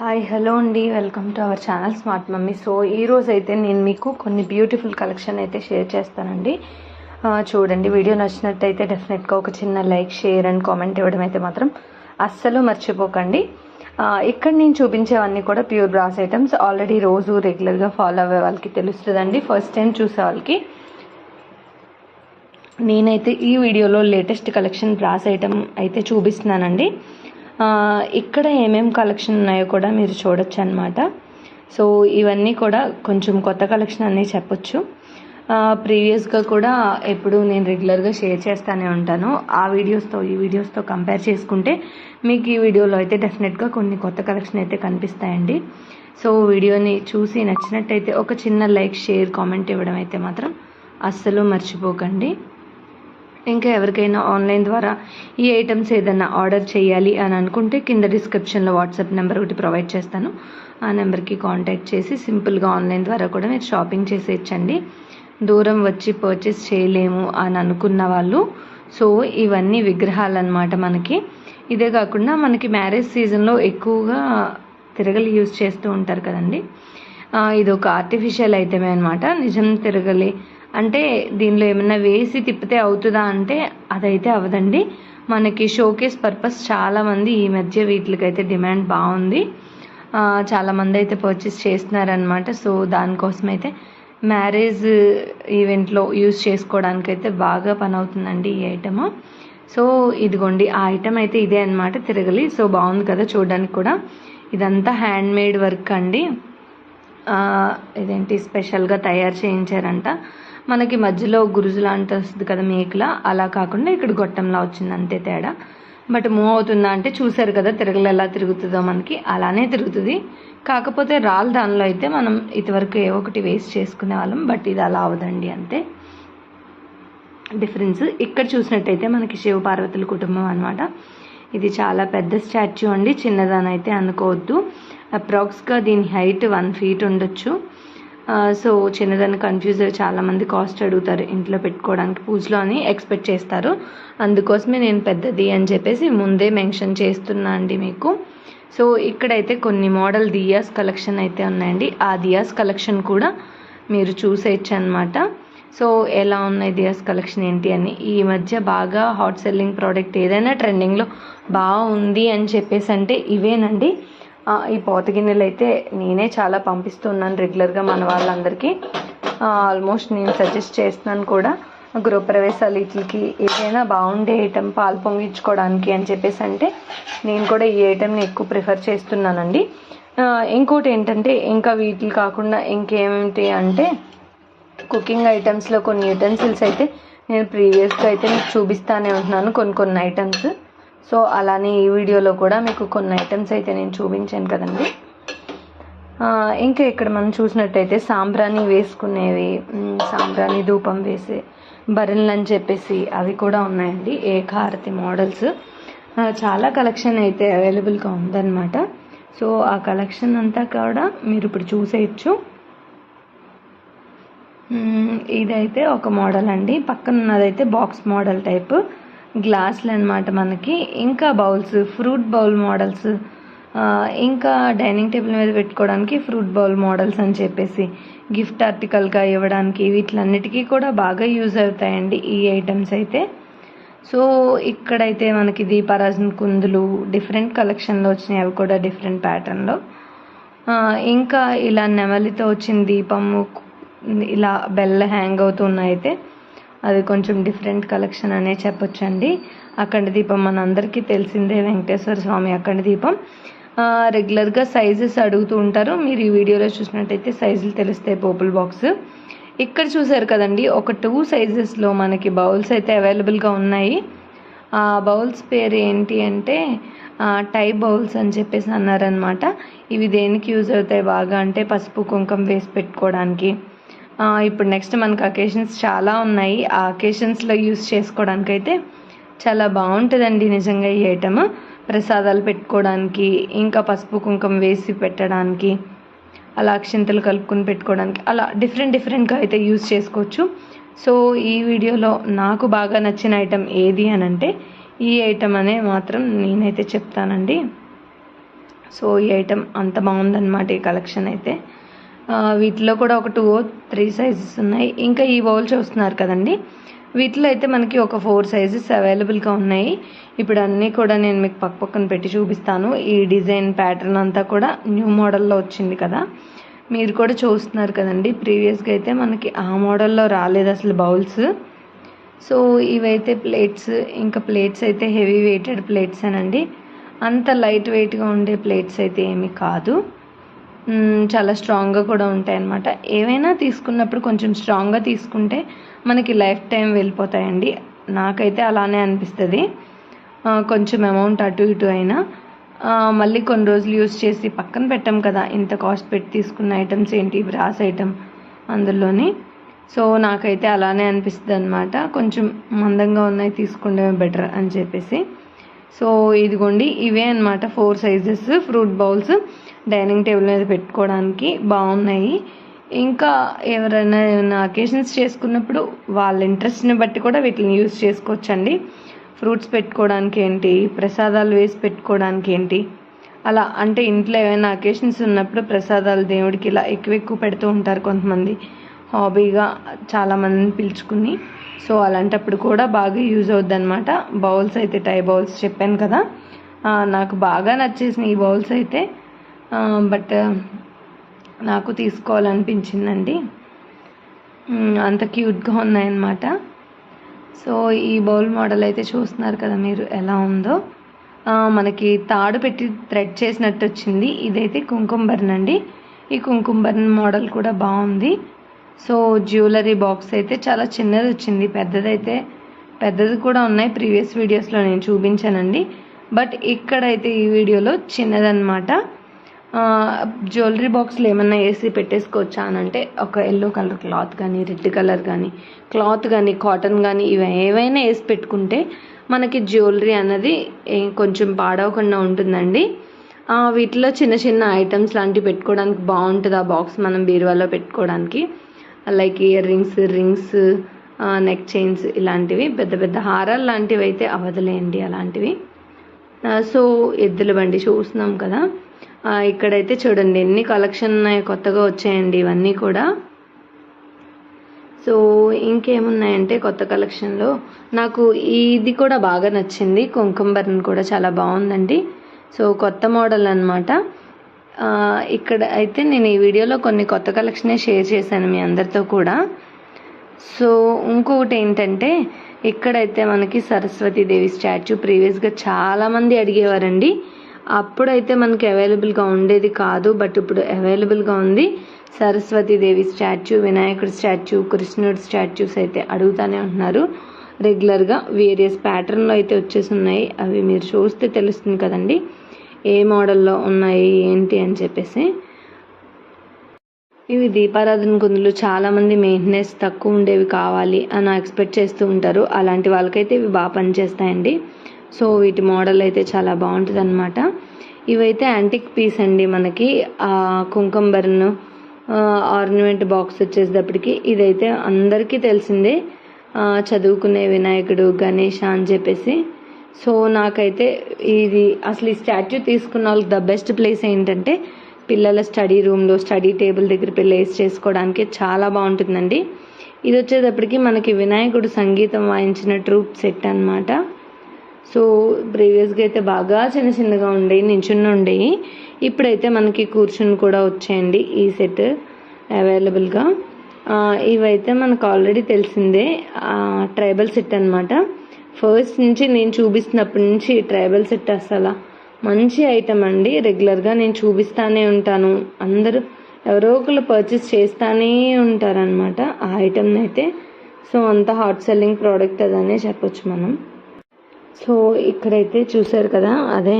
Hi hello అండి. Welcome to our channel smart mummy. So ఈ రోజు అయితే నేను మీకు కొన్ని బ్యూటిఫుల్ కలెక్షన్ అయితే షేర్ చేస్తానండి. చూడండి వీడియో నచ్చినట్టయితే డెఫినెట్గా ఒక చిన్న లైక్ షేర్ అండ్ కామెంట్ ఇవ్వడం అయితే మాత్రం అస్సలు మర్చిపోకండి. ఇక్కడ నేను చూపించేవన్నీ కూడా ప్యూర్ బ్రాస్ ఐటమ్స్. ఆల్రెడీ రోజు రెగ్యులర్గా ఫాలో అవ్వే వాళ్ళకి తెలుస్తుందండి. ఫస్ట్ టైం చూసే వాళ్ళకి. నేనైతే ఈ వీడియోలో లేటెస్ట్ కలెక్షన్ బ్రాస్ ఐటమ్ అయితే చూపిస్తున్నానండి. ఇక్కడ ఏమేం కలెక్షన్ ఉన్నాయో కూడా మీరు చూడొచ్చు అనమాట సో ఇవన్నీ కూడా కొంచెం కొత్త కలెక్షన్ అనే చెప్పొచ్చు. ప్రీవియస్గా కూడా ఎప్పుడు నేను రెగ్యులర్గా షేర్ చేస్తూనే ఉంటాను. ఆ వీడియోస్తో ఈ వీడియోస్తో కంపేర్ చేసుకుంటే మీకు ఈ వీడియోలో అయితే డెఫినెట్గా కొన్ని కొత్త కలెక్షన్ అయితే కనిపిస్తాయండి. సో వీడియోని చూసి నచ్చినట్టయితే ఒక చిన్న లైక్ షేర్ కామెంట్ ఇవ్వడం అయితే మాత్రం అస్సలు మర్చిపోకండి. ఇంకా ఎవరికైనా ఆన్లైన్ ద్వారా ఈ ఐటమ్స్ ఏదైనా ఆర్డర్ చేయాలి అని అనుకుంటే కింద డిస్క్రిప్షన్లో వాట్సాప్ నెంబర్ ఒకటి ప్రొవైడ్ చేస్తాను. ఆ నెంబర్కి కాంటాక్ట్ చేసి సింపుల్గా ఆన్లైన్ ద్వారా కూడా మీరు షాపింగ్ చేసేయచ్చండి. దూరం వచ్చి పర్చేస్ చేయలేము అని అనుకున్న వాళ్ళు సో ఇవన్నీ విగ్రహాలు అనమాట మనకి. ఇదే కాకుండా మనకి మ్యారేజ్ సీజన్లో ఎక్కువగా తిరగలి యూజ్ చేస్తూ ఉంటారు కదండి. ఇది ఒక ఆర్టిఫిషియల్ ఐటమే అనమాట నిజం తిరగలి అంటే దీనిలో ఏమన్నా వేసి తిప్పితే అవుతుందా అంటే అదైతే అవదండి మనకి షోకేస్ పర్పస్ చాలామంది ఈ మధ్య వీటికైతే డిమాండ్ బాగుంది. చాలామంది అయితే పర్చేస్ చేస్తున్నారనమాట సో దానికోసం అయితే మ్యారేజ్ ఈవెంట్లో యూజ్ చేసుకోవడానికి అయితే బాగా పని అవుతుందండి ఈ ఐటమ్ సో ఇదిగోండి ఆ ఐటమ్ అయితే ఇదే అన్నమాట తిరగలి. సో బాగుంది కదా చూడడానికి కూడా. ఇదంతా హ్యాండ్ మేడ్ వర్క్ అండి ఇదేంటి స్పెషల్గా తయారు చేయించారంట. మనకి మధ్యలో గురుజు లాంటి వస్తుంది కదా మేకల అలా కాకుండా ఇక్కడ గొట్టంలా వచ్చింది అంతే తేడా. బట్ మూవ్ అవుతుందా అంటే చూసారు కదా తిరగలు ఎలా తిరుగుతుందో మనకి అలానే తిరుగుతుంది. కాకపోతే రాళ్ళ దానిలో అయితే మనం ఇదివరకు ఏ ఒకటి వేస్ట్ చేసుకునే వాళ్ళం బట్ ఇది అలా అవదండి అంతే. డిఫరెన్స్ ఇక్కడ చూసినట్టయితే మనకి శివ పార్వతుల కుటుంబం అనమాట ఇది చాలా పెద్ద స్టాచ్యూ అండి చిన్నదానైతే అనుకోవద్దు. అప్రాక్స్గా దీని హైట్ వన్ ఫీట్ ఉండొచ్చు. సో చిన్నదాన్ని కన్ఫ్యూజ్ అయ్యి చాలామంది కాస్ట్ అడుగుతారు ఇంట్లో పెట్టుకోవడానికి పూజలో అని ఎక్స్పెక్ట్ చేస్తారు. అందుకోసమే నేను పెద్దది అని చెప్పేసి ముందే మెన్షన్ చేస్తున్నా అండి మీకు. సో ఇక్కడైతే కొన్ని మోడల్ దియాస్ కలెక్షన్ అయితే ఉన్నాయండి. ఆ దియాస్ కలెక్షన్ కూడా మీరు చూసేయచ్చు అనమాట సో ఎలా ఉన్నాయి దియాస్ కలెక్షన్ ఏంటి అని. ఈ మధ్య బాగా హాట్ సెల్లింగ్ ప్రోడక్ట్ ఏదైనా ట్రెండింగ్లో బాగుంది అని చెప్పేసి అంటే ఇవేనండి. ఈ పోత గిన్నెలు అయితే నేనే చాలా పంపిస్తున్నాను రెగ్యులర్గా మన వాళ్ళందరికీ. ఆల్మోస్ట్ నేను సజెస్ట్ చేస్తున్నాను కూడా గృహప్రవేశాలు వీటికి ఏదైనా బాగుండే ఐటెం పాలు పొంగించుకోవడానికి అని చెప్పేసి అంటే నేను కూడా ఈ ఐటెంని ఎక్కువ ప్రిఫర్ చేస్తున్నానండి. ఇంకోటి ఏంటంటే ఇంకా వీటికి కాకుండా ఇంకేమిటి అంటే కుకింగ్ ఐటమ్స్లో కొన్ని యూటెన్సిల్స్ అయితే నేను ప్రీవియస్గా అయితే మీకు చూపిస్తానే ఉంటున్నాను కొన్ని కొన్ని ఐటమ్స్. సో అలానే ఈ వీడియోలో కూడా మీకు కొన్ని ఐటమ్స్ అయితే నేను చూపించాను కదండి. ఇంకా ఇక్కడ మనం చూసినట్టయితే సాంబ్రాణి వేసుకునేవి సాంబ్రాణి ధూపం వేసే బరెన్లు అని చెప్పేసి అవి కూడా ఉన్నాయండి. ఏకారతి మోడల్స్. చాలా కలెక్షన్ అయితే అవైలబుల్గా ఉందన్నమాట. సో ఆ కలెక్షన్ అంతా కూడా మీరు ఇప్పుడు చూసేయచ్చు. ఇదైతే ఒక మోడల్ అండి. పక్కన ఉన్నదైతే బాక్స్ మోడల్ టైప్ గ్లాసులు అనమాట మనకి. ఇంకా బౌల్స్ ఫ్రూట్ బౌల్ మోడల్స్ ఇంకా డైనింగ్ టేబుల్ మీద పెట్టుకోవడానికి ఫ్రూట్ బౌల్ మోడల్స్ అని చెప్పేసి గిఫ్ట్ ఆర్టికల్గా ఇవ్వడానికి వీటిలన్నిటికీ కూడా బాగా యూజ్ అవుతాయండి ఈ ఐటమ్స్ అయితే. సో ఇక్కడైతే మనకి దీపారాజన్ కుందులు డిఫరెంట్ కలెక్షన్లో వచ్చినాయి. అవి కూడా డిఫరెంట్ ప్యాటర్న్లో. ఇంకా ఇలా నెమలితో వచ్చిన దీపము ఇలా బెల్ల హ్యాంగ్ అవుతున్నాయి అయితే అది కొంచెం డిఫరెంట్ కలెక్షన్ అనే చెప్పొచ్చండి. అఖండ దీపం మన అందరికీ తెలిసిందే వెంకటేశ్వర స్వామి అఖండ దీపం. రెగ్యులర్గా సైజెస్ అడుగుతూ ఉంటారు. మీరు ఈ వీడియోలో చూసినట్టయితే సైజులు తెలుస్తాయి పోపుల్ బాక్స్ ఇక్కడ చూసారు కదండి ఒక టూ సైజెస్లో మనకి బౌల్స్ అయితే అవైలబుల్గా ఉన్నాయి. ఆ బౌల్స్ పేరు ఏంటి అంటే టై బౌల్స్ అని చెప్పేసి అన్నారనమాట ఇవి దేనికి యూజ్ అవుతాయి బాగా అంటే పసుపు కుంకుమ వేసి పెట్టుకోవడానికి. ఇప్పుడు నెక్స్ట్ మనకు అకేషన్స్ చాలా ఉన్నాయి. ఆ అకేషన్స్లో యూస్ చేసుకోవడానికి అయితే చాలా బాగుంటుందండి నిజంగా ఈ ఐటమ్ ప్రసాదాలు పెట్టుకోవడానికి ఇంకా పసుపు కుంకుమ వేసి పెట్టడానికి అలా అక్షింతలు కలుపుకొని పెట్టుకోవడానికి అలా డిఫరెంట్ డిఫరెంట్గా అయితే యూజ్ చేసుకోవచ్చు. సో ఈ వీడియోలో నాకు బాగా నచ్చిన ఐటెం ఏది అని అంటే ఈ ఐటెం అనే మాత్రం నేనైతే చెప్తానండి. సో ఈ ఐటెం అంత బాగుందన్నమాట ఈ కలెక్షన్ అయితే. వీటిలో కూడా ఒక టూ త్రీ సైజెస్ ఉన్నాయి. ఇంకా ఈ బౌల్ చూస్తున్నారు కదండి. వీటిలో అయితే మనకి ఒక ఫోర్ సైజెస్ అవైలబుల్గా ఉన్నాయి. ఇప్పుడు అన్నీ కూడా నేను మీకు పక్క పక్కన పెట్టి చూపిస్తాను. ఈ డిజైన్ ప్యాటర్న్ అంతా కూడా న్యూ మోడల్లో వచ్చింది కదా. మీరు కూడా చూస్తున్నారు కదండి. ప్రీవియస్గా అయితే మనకి ఆ మోడల్లో రాలేదు అసలు బౌల్స్ సో ఇవైతే ప్లేట్స్ ఇంకా ప్లేట్స్ అయితే హెవీ వెయిటెడ్ ప్లేట్స్ అనండి. అంత లైట్ వెయిట్గా ఉండే ప్లేట్స్ అయితే ఏమీ కాదు. చాలా స్ట్రాంగ్గా కూడా ఉంటాయి అన్నమాట ఏవైనా తీసుకున్నప్పుడు కొంచెం స్ట్రాంగ్గా తీసుకుంటే మనకి లైఫ్ టైం వెళ్ళిపోతాయండి. నాకైతే అలానే అనిపిస్తుంది. కొంచెం అమౌంట్ అటు ఇటు అయినా. మళ్ళీ కొన్ని రోజులు యూస్ చేసి పక్కన పెట్టాం కదా ఇంత కాస్ట్ పెట్టి తీసుకున్న ఐటమ్స్ ఏంటి బ్రాస్ ఐటమ్ అందులోని. సో నాకైతే అలానే అనిపిస్తుంది అనమాట కొంచెం మందంగా ఉన్నాయి తీసుకుంటే బెటర్ అని చెప్పేసి. సో ఇదిగోండి ఇవే అనమాట four sizes fruit bowls. Dining table మీద పెట్టుకోవడానికి బాగున్నాయి. ఇంకా ఎవరైనా ఏమైనా అకేషన్స్ చేసుకున్నప్పుడు వాళ్ళ ఇంట్రెస్ట్ని బట్టి కూడా వీటిని యూస్ చేసుకోవచ్చండి. ఫ్రూట్స్ పెట్టుకోవడానికి ఏంటి? ప్రసాదాలు వేసి పెట్టుకోవడానికి ఏంటి? అలా అంటే ఇంట్లో ఏమైనా అకేషన్స్ ఉన్నప్పుడు ప్రసాదాలు దేవుడికి ఇలా ఎక్కువ ఎక్కువ పెడుతూ ఉంటారు కొంతమంది. హాబీగా చాలామందిని పిలుచుకుని. సో అలాంటప్పుడు కూడా బాగా యూజ్ అవుద్ది అనమాట బౌల్స్ అయితే టై బౌల్స్ చెప్పాను కదా. నాకు బాగా నచ్చేసిన ఈ బౌల్స్ అయితే. బట్ నాకు తీసుకోవాలనిపించిందండి. అంత క్యూట్గా ఉన్నాయన్నమాట. సో ఈ బౌల్ మోడల్ అయితే చూస్తున్నారు కదా మీరు ఎలా ఉందో. మనకి తాడు పెట్టి థ్రెడ్ చేసినట్టు వచ్చింది. ఇదైతే కుంకుంబర్న్ అండి. ఈ కుంకుంబర్న్ మోడల్ కూడా బాగుంది. సో జ్యువెలరీ బాక్స్ అయితే చాలా చిన్నది వచ్చింది. పెద్దదైతే పెద్దది కూడా ఉన్నాయి. ప్రీవియస్ వీడియోస్లో నేను చూపించానండి. బట్ ఇక్కడైతే ఈ వీడియోలో చిన్నదన్నమాట. జ్యువెలరీ బాక్స్లో ఏమన్నా వేసి పెట్టేసుకోవచ్చా అని అంటే ఒక ఎల్లో కలర్ క్లాత్ కానీ రెడ్ కలర్ కానీ క్లాత్ కానీ కాటన్ కానీ ఇవి ఏవైనా వేసి పెట్టుకుంటే మనకి జ్యువెలరీ అన్నది కొంచెం పాడవకుండా ఉంటుందండి. వీటిలో చిన్న చిన్న ఐటమ్స్ లాంటివి పెట్టుకోవడానికి బాగుంటుంది ఆ బాక్స్ మనం బీరువాలో పెట్టుకోవడానికి. Like ear rings rings neck chains ఇలాంటివి పెద్ద పెద్ద హారాలు లాంటివి అయితే అవదలేండి అలాంటివి. సో ఎద్దుల బండి చూస్తున్నాం కదా. ఇక్కడైతే చూడండి ఎన్ని కలెక్షన్ ఉన్నాయి కొత్తగా వచ్చాయండి ఇవన్నీ కూడా. సో ఇంకేమున్నాయంటే కొత్త కలెక్షన్లో నాకు ఇది కూడా బాగా నచ్చింది కుంకుంబర్న్ కూడా చాలా బాగుందండి. సో కొత్త మోడల్ అనమాట ఇక్కడ అయితే నేను ఈ వీడియోలో కొన్ని కొత్త కలెక్షనే షేర్ చేశాను మీ అందరితో కూడా. సో ఇంకొకటి ఏంటంటే ఇక్కడైతే మనకి సరస్వతీదేవి స్టాచ్యూ ప్రీవియస్గా చాలామంది అడిగేవారండి. అప్పుడైతే మనకి అవైలబుల్గా ఉండేది కాదు బట్ ఇప్పుడు అవైలబుల్గా ఉంది. సరస్వతీదేవి స్టాచ్యూ వినాయకుడి స్టాచ్యూ కృష్ణుడి స్టాచ్యూస్ అయితే అడుగుతూనే ఉంటున్నారు. రెగ్యులర్గా వేరియస్ ప్యాటర్న్లో అయితే వచ్చేసి ఉన్నాయి అవి మీరు చూస్తే తెలుస్తుంది కదండి. ఏ మోడల్లో ఉన్నాయి ఏంటి అని చెప్పేసి. ఇవి దీపారాధన కుందులు చాలామంది మెయింటెనెన్స్ తక్కువ ఉండేవి కావాలి అని ఎక్స్పెక్ట్ చేస్తూ ఉంటారు. అలాంటి వాళ్ళకైతే ఇవి బాగా పనిచేస్తాయండి. సో వీటి మోడల్ అయితే చాలా బాగుంటుంది అనమాట ఇవైతే యాంటిక్ పీస్ అండి మనకి. ఆ కుంకుమ బర్న్ ఆర్నమెంట్ బాక్స్ వచ్చేటప్పటికి ఇదైతే అందరికీ తెలిసిందే. చదువుకునే వినాయకుడు గణేష అని చెప్పేసి. సో నాకైతే ఇది అసలు ఈ స్టాచ్యూ తీసుకున్న వాళ్ళకి ద బెస్ట్ ప్లేస్ ఏంటంటే పిల్లల స్టడీ రూమ్లో స్టడీ టేబుల్ దగ్గర ప్లేస్ చేసుకోవడానికి చాలా బాగుంటుందండి. ఇది వచ్చేటప్పటికి మనకి వినాయకుడు సంగీతం వాయించిన ట్రూప్ సెట్ అన్నమాట. సో ప్రీవియస్గా అయితే బాగా చిన్న చిన్నగా ఉండేవి నించుని ఉండేవి ఇప్పుడైతే మనకి కూర్చుని కూడా వచ్చేయండి ఈ సెట్ అవైలబుల్గా. ఇవైతే మనకు ఆల్రెడీ తెలిసిందే ట్రైబల్ సెట్ అన్నమాట. ఫస్ట్ నుంచి నేను చూపిస్తున్నప్పటి నుంచి ట్రైబల్ సెట్ అసలు మంచి ఐటమ్ అండి. రెగ్యులర్గా నేను చూపిస్తానే ఉంటాను. అందరూ ఎవరో ఒకరు పర్చేస్ చేస్తానే ఉంటారనమాట ఆ ఐటమ్ని అయితే. సో అంత హాట్ సెల్లింగ్ ప్రోడక్ట్ అదనే చెప్పొచ్చు మనం. సో ఇక్కడైతే చూసారు కదా అదే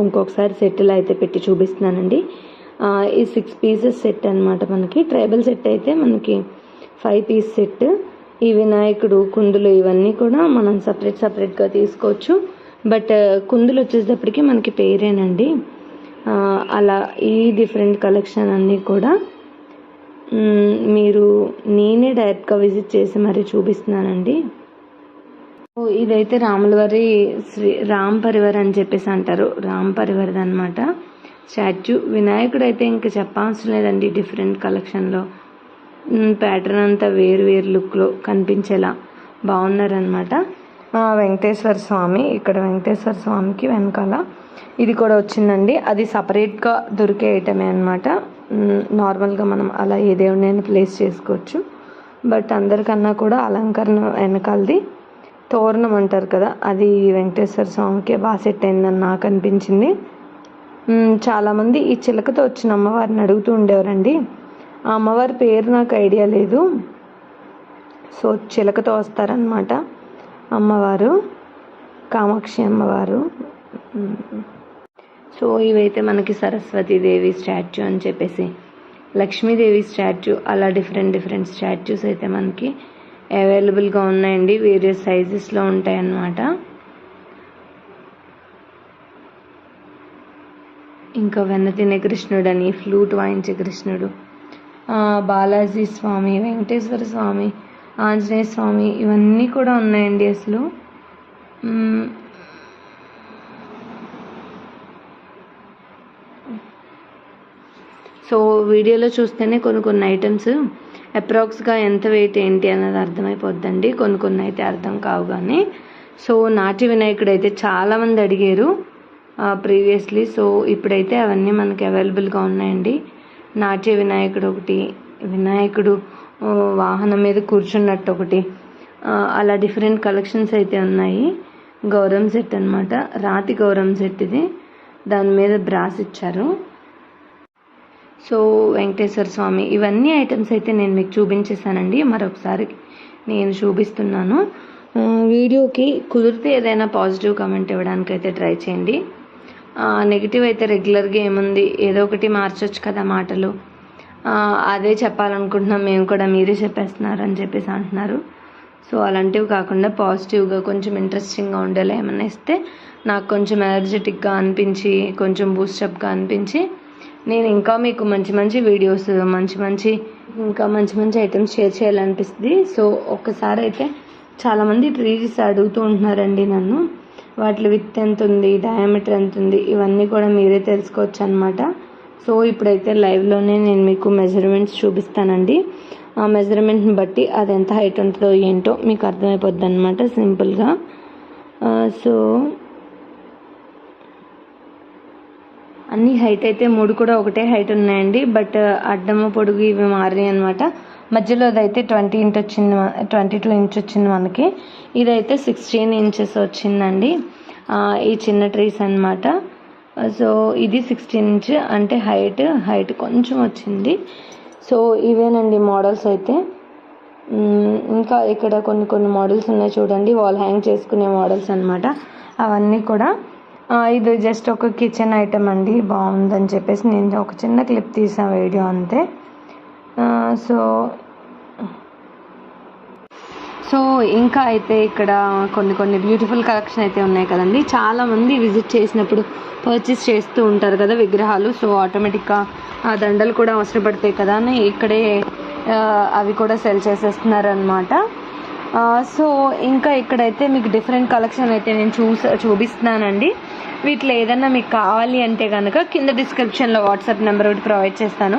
ఇంకొకసారి సెట్లు అయితే పెట్టి చూపిస్తున్నానండి. ఈ సిక్స్ పీసెస్ సెట్ అనమాట మనకి. ట్రైబల్ సెట్ అయితే మనకి ఫైవ్ పీస్ సెట్ ఈ వినాయకుడు కుందులు ఇవన్నీ కూడా మనం సపరేట్ సపరేట్గా తీసుకోవచ్చు. బట్ కుందులు వచ్చేటప్పటికి మనకి పేరేనండి. అలా ఈ డిఫరెంట్ కలెక్షన్ అన్నీ కూడా మీరు నేనే డైరెక్ట్గా విజిట్ చేసి మరీ చూపిస్తున్నానండి. ఇదైతే ఇదైతే రాములవారి శ్రీ రామ్ పరివర్ అని చెప్పేసి అంటారు. రామ్ పరివర్ది అనమాట స్టాచ్యూ. వినాయకుడు అయితే ఇంకా చెప్పవసరం లేదండి డిఫరెంట్ కలెక్షన్లో. ప్యాటర్న్ అంతా వేరు వేరు లుక్లో కనిపించేలా బాగున్నారనమాట వెంకటేశ్వర స్వామి ఇక్కడ వెంకటేశ్వర స్వామికి వెనకాల ఇది కూడా వచ్చిందండి. అది సపరేట్గా దొరికే ఐటమే అనమాట నార్మల్గా మనం అలా ఏ దేవుడినైనా ప్లేస్ చేసుకోవచ్చు. బట్ అందరికన్నా కూడా అలంకరణ వెనకాలది తోరణం అంటారు కదా అది వెంకటేశ్వర స్వామికి బాగా సెట్ అయిందని నాకు అనిపించింది చాలామంది ఈ చిలకతో వచ్చిన అమ్మవారిని అడుగుతూ ఉండేవారండి. ఆ అమ్మవారి పేరు నాకు ఐడియా లేదు. సో చిలకతో వస్తారనమాట అమ్మవారు కామాక్షి అమ్మవారు. సో ఇవైతే మనకి సరస్వతీదేవి స్టాచ్యూ అని చెప్పేసి లక్ష్మీదేవి స్టాచ్యూ అలా డిఫరెంట్ డిఫరెంట్ స్టాచ్యూస్ అయితే మనకి అవైలబుల్గా ఉన్నాయండి వేరియస్ సైజెస్లో ఉంటాయన్నమాట. ఇంకా వెన్న తినే కృష్ణుడు అని ఫ్లూట్ వాయించే కృష్ణుడు. బాలాజీ స్వామి వెంకటేశ్వర స్వామి ఆంజనేయ స్వామి ఇవన్నీ కూడా ఉన్నాయండి అసలు. సో వీడియోలో చూస్తేనే కొన్ని కొన్ని ఐటమ్స్ అప్రాక్స్గా ఎంత వెయిట్ ఏంటి అన్నది అర్థమైపోద్దండి. కొన్ని కొన్ని అయితే అర్థం కావు కానీ సో నాటి వినాయకుడు అయితే చాలామంది అడిగారు ప్రీవియస్లీ సో ఇప్పుడైతే అవన్నీ మనకి అవైలబుల్గా ఉన్నాయండి. నాట్య వినాయకుడు ఒకటి వినాయకుడు వాహనం మీద కూర్చున్నట్టు ఒకటి. అలా డిఫరెంట్ కలెక్షన్స్ అయితే ఉన్నాయి. గౌరవం సెట్ అనమాట రాతి గౌరవం సెట్ ఇది. దాని మీద బ్రాస్ ఇచ్చారు. సో వెంకటేశ్వర స్వామి ఇవన్నీ ఐటమ్స్ అయితే నేను మీకు చూపించేశానండి. మరొకసారి నేను చూపిస్తున్నాను. వీడియోకి కుదిరితే ఏదైనా పాజిటివ్ కమెంట్ ఇవ్వడానికి అయితే ట్రై చేయండి నెగిటివ్ అయితే రెగ్యులర్గా ఏముంది? ఏదో ఒకటి మార్చొచ్చు కదా మాటలు. అదే చెప్పాలనుకుంటున్నాం మేము కూడా మీరే చెప్పేస్తున్నారు అని చెప్పేసి అంటున్నారు. సో అలాంటివి కాకుండా పాజిటివ్గా కొంచెం ఇంట్రెస్టింగ్గా ఉండేలా ఏమన్నా ఇస్తే నాకు కొంచెం ఎనర్జెటిక్గా అనిపించి కొంచెం బూస్టప్గా అనిపించి నేను ఇంకా మీకు మంచి మంచి వీడియోస్ మంచి మంచి ఇంకా మంచి మంచి ఐటమ్స్ షేర్ చేయాలనిపిస్తుంది. సో ఒక్కసారి అయితే చాలామంది ట్రీస్ అడుగుతూ ఉంటున్నారండి నన్ను. వాటి విత్ ఎంత ఉంది డయామీటర్ ఎంత ఉంది ఇవన్నీ కూడా మీరే తెలుసుకోవచ్చు అనమాట సో ఇప్పుడైతే లైవ్లోనే నేను మీకు మెజర్మెంట్స్ చూపిస్తానండి. ఆ మెజర్మెంట్ని బట్టి అది ఎంత హైట్ ఉంటుందో ఏంటో మీకు అర్థమైపోద్ది అనమాట సింపుల్గా సో అన్ని హైట్ అయితే మూడు కూడా ఒకటే హైట్ ఉన్నాయండి బట్ uh, అడ్డము పొడుగు ఇవి మారినాయి అనమాట మధ్యలో అయితే ట్వంటీ ఇంచ్ వచ్చింది ట్వంటీ టూ ఇంచ్ వచ్చింది మనకి. ఇదైతే సిక్స్టీన్ ఇంచెస్ వచ్చిందండి. ఈ చిన్న ట్రీస్ అన్నమాట. సో ఇది సిక్స్టీన్ ఇంచ్ అంటే హైట్ హైట్ కొంచెం వచ్చింది. సో ఇవేనండి మోడల్స్ అయితే. ఇంకా ఇక్కడ కొన్ని కొన్ని మోడల్స్ ఉన్నాయి చూడండి. వాల్ హ్యాంగ్ చేసుకునే మోడల్స్ అనమాట అవన్నీ కూడా ఇది జస్ట్ ఒక కిచెన్ ఐటమ్ అండి బాగుందని చెప్పేసి నేను ఒక చిన్న క్లిప్ తీసాను వీడియో అంతే. సో సో ఇంకా అయితే ఇక్కడ కొన్ని కొన్ని బ్యూటిఫుల్ కలెక్షన్ అయితే ఉన్నాయి కదండి. చాలా మంది విజిట్ చేసినప్పుడు పర్చేస్ చేస్తూ ఉంటారు కదా విగ్రహాలు సో ఆటోమేటిక్గా ఆ దండలు కూడా అవసరం పడతాయి కదా అని ఇక్కడే అవి కూడా సెల్ చేసేస్తున్నారు అనమాట సో ఇంకా ఇక్కడైతే మీకు డిఫరెంట్ కలెక్షన్ అయితే నేను చూస చూపిస్తున్నానండి. వీటిలో ఏదన్నా మీకు కావాలి అంటే కనుక కింద డిస్క్రిప్షన్లో వాట్సాప్ నెంబర్ ఒకటి ప్రొవైడ్ చేస్తాను.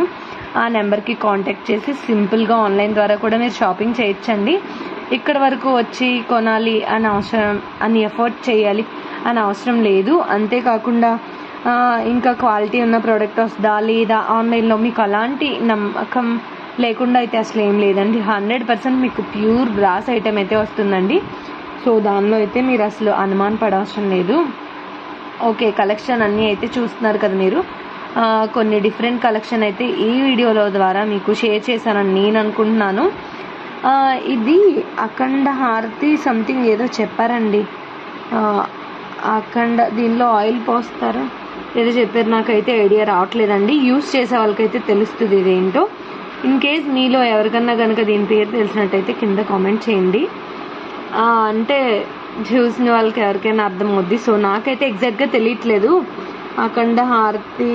ఆ నెంబర్కి కాంటాక్ట్ చేసి సింపుల్గా ఆన్లైన్ ద్వారా కూడా మీరు షాపింగ్ చేయొచ్చండి. ఇక్కడ వరకు వచ్చి కొనాలి అని అవసరం అని ఎఫర్ట్ చేయాలి అని అవసరం లేదు. అంతేకాకుండా ఇంకా క్వాలిటీ ఉన్న ప్రోడక్ట్ వస్తుందా లేదా? ఆన్లైన్లో మీకు అలాంటి నమ్మకం లేకుండా అయితే అసలు ఏం లేదండి. హండ్రెడ్ పర్సెంట్ మీకు ప్యూర్ బ్రాస్ ఐటెం అయితే వస్తుందండి. సో దానిలో అయితే మీరు అసలు అనుమాన పడవసరం లేదు. ఓకే కలెక్షన్ అన్నీ అయితే చూస్తున్నారు కదా మీరు. కొన్ని డిఫరెంట్ కలెక్షన్ అయితే ఈ వీడియోలో ద్వారా మీకు షేర్ చేశానని నేను అనుకుంటున్నాను. ఇది అఖండ హారతి సంథింగ్ ఏదో చెప్పారండి. అఖండ దీనిలో ఆయిల్ పోస్తారు? ఏదో చెప్పారు. నాకైతే ఐడియా రావట్లేదండి. యూస్ చేసే వాళ్ళకైతే తెలుస్తుంది ఇదేంటో. ఇన్ కేస్ మీలో ఎవరికన్నా కనుక దీని పేరు తెలిసినట్టయితే కింద కామెంట్ చేయండి. అంటే చూసిన వాళ్ళకి ఎవరికైనా అర్థం అవుద్ది. సో నాకైతే ఎగ్జాక్ట్గా తెలియట్లేదు. అఖండ హారతి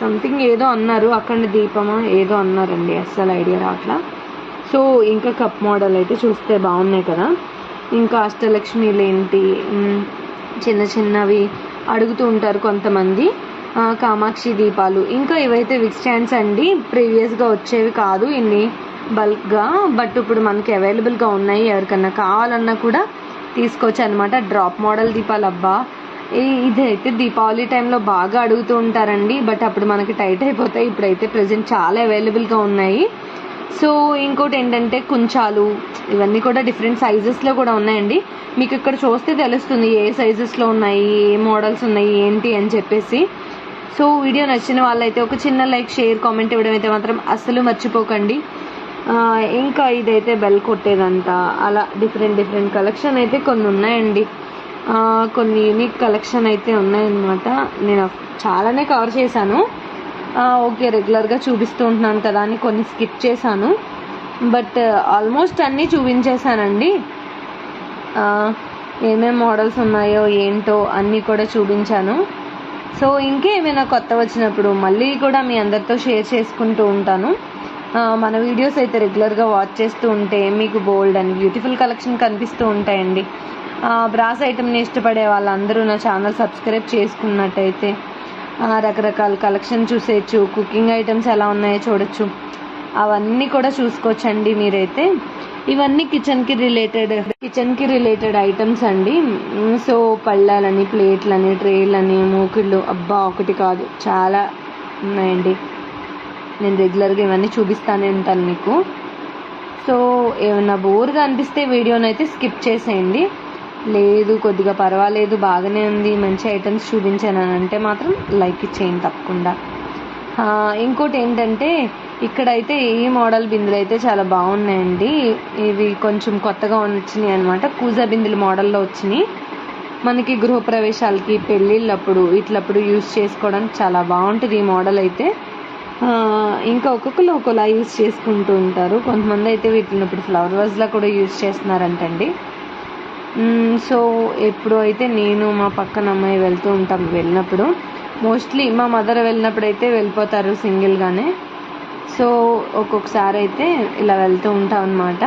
సంథింగ్ ఏదో అన్నారు. అఖండ దీపమా ఏదో అన్నారండి. అస్సలు ఐడియా రావట్లా. సో ఇంకా కప్ మోడల్ అయితే చూస్తే బాగున్నాయి కదా. ఇంకా అష్టలక్ష్మిలు ఏంటి? చిన్న చిన్నవి అడుగుతూ ఉంటారు కొంతమంది. కామాక్షి దీపాలు. ఇంకా ఇవైతే విక్ స్టాండ్స్ అండి ప్రీవియస్గా వచ్చేవి కాదు ఇన్ని బల్క్గా. బట్ ఇప్పుడు మనకి అవైలబుల్గా ఉన్నాయి ఎవరికన్నా కావాలన్నా కూడా తీసుకోవచ్చు అనమాట డ్రాప్ మోడల్ దీపాలు అబ్బా. ఈ- ఇదైతే దీపావళి టైంలో బాగా అడుగుతూ ఉంటారండి. బట్ అప్పుడు మనకి టైట్ అయిపోతాయి. ఇప్పుడైతే ప్రజెంట్ చాలా అవైలబుల్గా ఉన్నాయి. సో ఇంకోటి ఏంటంటే కుంచాలు. ఇవన్నీ కూడా డిఫరెంట్ సైజెస్లో కూడా ఉన్నాయండి. మీకు ఇక్కడ చూస్తే తెలుస్తుంది ఏ సైజెస్లో ఉన్నాయి ఏ మోడల్స్ ఉన్నాయి ఏంటి అని చెప్పేసి. సో వీడియో నచ్చిన వాళ్ళైతే ఒక చిన్న లైక్ షేర్ కామెంట్ ఇవ్వడం అయితే మాత్రం అస్సలు మర్చిపోకండి. ఇంకా ఇదైతే బెల్ కొట్టేదంతా అలా డిఫరెంట్ డిఫరెంట్ కలెక్షన్ అయితే కొన్ని ఉన్నాయండి. కొన్ని యూనిక్ కలెక్షన్ అయితే ఉన్నాయన్నమాట. నేను చాలానే కవర్ చేశాను. ఓకే రెగ్యులర్గా చూపిస్తూ ఉంటున్నాను కదా అని కొన్ని స్కిప్ చేశాను. బట్ ఆల్మోస్ట్ అన్నీ చూపించేశానండి. ఏమేమి మోడల్స్ ఉన్నాయో ఏంటో అన్నీ కూడా చూపించాను. సో ఇంకేమైనా కొత్త వచ్చినప్పుడు మళ్ళీ కూడా మీ అందరితో షేర్ చేసుకుంటూ ఉంటాను. మన వీడియోస్ అయితే రెగ్యులర్గా వాచ్ చేస్తూ ఉంటే మీకు బోల్డ్ అండ్ బ్యూటిఫుల్ కలెక్షన్ కనిపిస్తూ ఉంటాయండి. బ్రాస్ ఐటమ్ని ఇష్టపడే వాళ్ళందరూ నా ఛానల్ సబ్స్క్రైబ్ చేసుకున్నట్టయితే రకరకాల కలెక్షన్ చూసేయచ్చు కుకింగ్ ఐటమ్స్ ఎలా ఉన్నాయో చూడొచ్చు. అవన్నీ కూడా చూసుకోవచ్చండి మీరైతే. ఇవన్నీ కిచెన్కి రిలేటెడ్ కిచెన్కి రిలేటెడ్ ఐటమ్స్ అండి. సో పళ్ళాలని ప్లేట్లని ట్రేలని మూకిళ్ళు అబ్బా ఒకటి కాదు. చాలా ఉన్నాయండి. నేను రెగ్యులర్గా ఇవన్నీ చూపిస్తానే ఉంటాను మీకు. సో ఏమన్నా బోర్గా అనిపిస్తే వీడియోని అయితే స్కిప్ చేసేయండి. లేదు కొద్దిగా పర్వాలేదు బాగానే ఉంది మంచి ఐటమ్స్ చూపించాను అంటే మాత్రం లైక్ ఇచ్చేయండి తప్పకుండా. ఇంకోటి ఏంటంటే ఇక్కడైతే ఈ మోడల్ బిందులు అయితే చాలా బాగున్నాయండి. ఇవి కొంచెం కొత్తగా వచ్చినాయి అనమాట కూజా బిందులు మోడల్లో వచ్చినాయి. మనకి గృహప్రవేశాలకి పెళ్ళిళ్ళప్పుడు ఇట్లప్పుడు యూస్ చేసుకోవడానికి చాలా బాగుంటుంది ఈ మోడల్ అయితే. ఇంకా ఒక్కొక్కరు ఒక్కోలా యూస్ చేసుకుంటూ ఉంటారు. కొంతమంది అయితే వీటిని ఇప్పుడు ఫ్లవర్ వాజ్లా కూడా యూస్ చేస్తున్నారంటండి. సో ఎప్పుడు అయితే నేను మా పక్కన అమ్మాయి వెళ్తూ ఉంటాం వెళ్ళినప్పుడు మోస్ట్లీ మా మదర్ వెళ్ళినప్పుడు అయితే వెళ్ళిపోతారు సింగిల్గానే. సో ఒక్కొక్కసారి అయితే ఇలా వెళ్తూ ఉంటాం అనమాట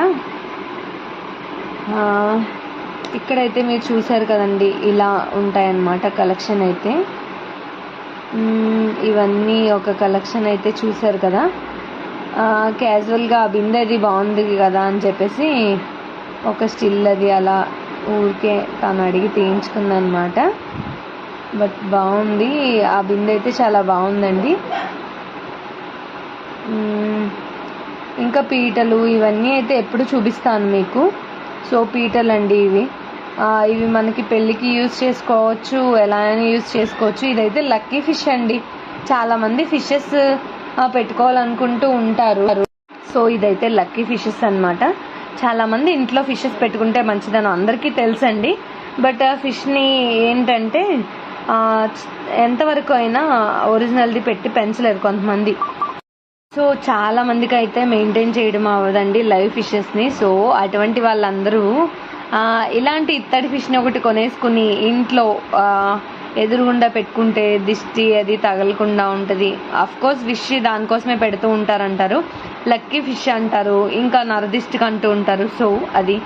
ఇక్కడైతే మీరు చూసారు కదండి ఇలా ఉంటాయన్నమాట కలెక్షన్ అయితే. ఇవన్నీ ఒక కలెక్షన్ అయితే చూసారు కదా. క్యాజువల్గా ఆ బిందె అది బాగుంది కదా అని చెప్పేసి ఒక స్టిల్ అది అలా ఊరికే తను అడిగి తీయించుకుందనమాట బట్ బాగుంది ఆ బిందె అయితే చాలా బాగుందండి. ఇంకా పీటలు ఇవన్నీ అయితే ఎప్పుడు చూపిస్తాను మీకు. సో పీటలు అండి ఇవి ఇవి మనకి పెళ్ళికి యూస్ చేసుకోవచ్చు ఎలా అయినా యూస్ చేసుకోవచ్చు. ఇదైతే లక్కీ ఫిష్ అండి. చాలామంది ఫిషెస్ పెట్టుకోవాలనుకుంటూ ఉంటారు. సో ఇదైతే లక్కీ ఫిషెస్ అన్నమాట. చాలామంది ఇంట్లో ఫిషెస్ పెట్టుకుంటే మంచిదని అందరికీ తెలుసండి. బట్ ఆ ఫిష్ని ఏంటంటే ఎంతవరకు అయినా ఒరిజినల్ది పెట్టి పెంచలేరు కొంతమంది. సో చాలా మందికి అయితే మెయింటైన్ చేయడం అవ్వదండి లైవ్ ఫిషెస్ని సో అటువంటి వాళ్ళందరూ ఇలాంటి ఇత్తడి ఫిష్ని ఒకటి కొనేసుకుని ఇంట్లో ఎదురుగుండా పెట్టుకుంటే దిష్టి అది తగలకుండా ఉంటుంది. కోర్స్ ఫిష్ దానికోసమే పెడుతూ ఉంటారంటారు. లక్కీ ఫిష్ అంటారు. ఇంకా నరదిష్టికి అంటూ ఉంటారు. సో అది